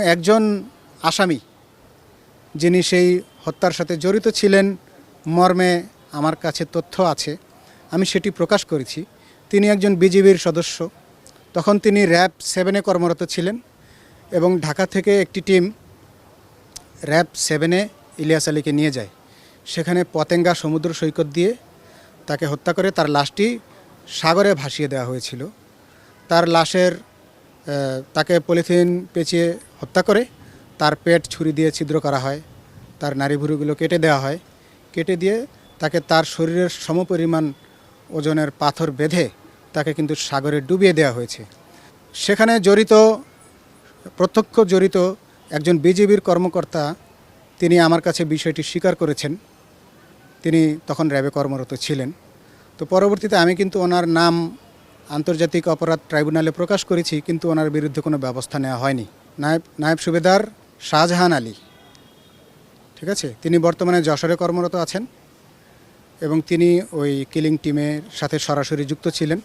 একজন আসামি, যিনি সেই হত্যার সাথে জড়িত ছিলেন, মর্মে আমার কাছে তথ্য আছে, আমি সেটি প্রকাশ করেছি। তিনি একজন বিজিবির সদস্য। তখন তিনি র্যাব সেভেনে কর্মরত ছিলেন এবং ঢাকা থেকে একটি টিম র্যাব সেভেনে ইলিয়াস আলীকে নিয়ে যায়। সেখানে পতেঙ্গা সমুদ্র সৈকত দিয়ে তাকে হত্যা করে তার লাশটি সাগরে ভাসিয়ে দেওয়া হয়েছিল। তার লাশের তাকে পলিথিন পেঁচিয়ে হত্যা করে তার পেট ছুরি দিয়ে ছিদ্র করা হয়, তার নাড়িভুড়িগুলো কেটে দেওয়া হয়। কেটে দিয়ে তাকে তার শরীরের সমপরিমাণ ওজনের পাথর বেঁধে তাকে কিন্তু সাগরে ডুবিয়ে দেওয়া হয়েছে। সেখানে জড়িত, প্রত্যক্ষ জড়িত একজন বিজেপির কর্মকর্তা, তিনি আমার কাছে বিষয়টি স্বীকার করেছেন। তিনি তখন র্যাবে কর্মরত ছিলেন। তো পরবর্তীতে আমি কিন্তু ওনার নাম আন্তর্জাতিক অপরাধ ট্রাইব্যুনালে প্রকাশ করেছি, কিন্তু ওনার বিরুদ্ধে কোনো ব্যবস্থা নেওয়া হয়নি। নায়েব নায়েব সুবেদার শাহজাহান আলী। ঠিক আছে? তিনি বর্তমানে যশোরে কর্মরত আছেন এবং তিনি ওই কিলিং টিমের সাথে সরাসরি যুক্ত ছিলেন।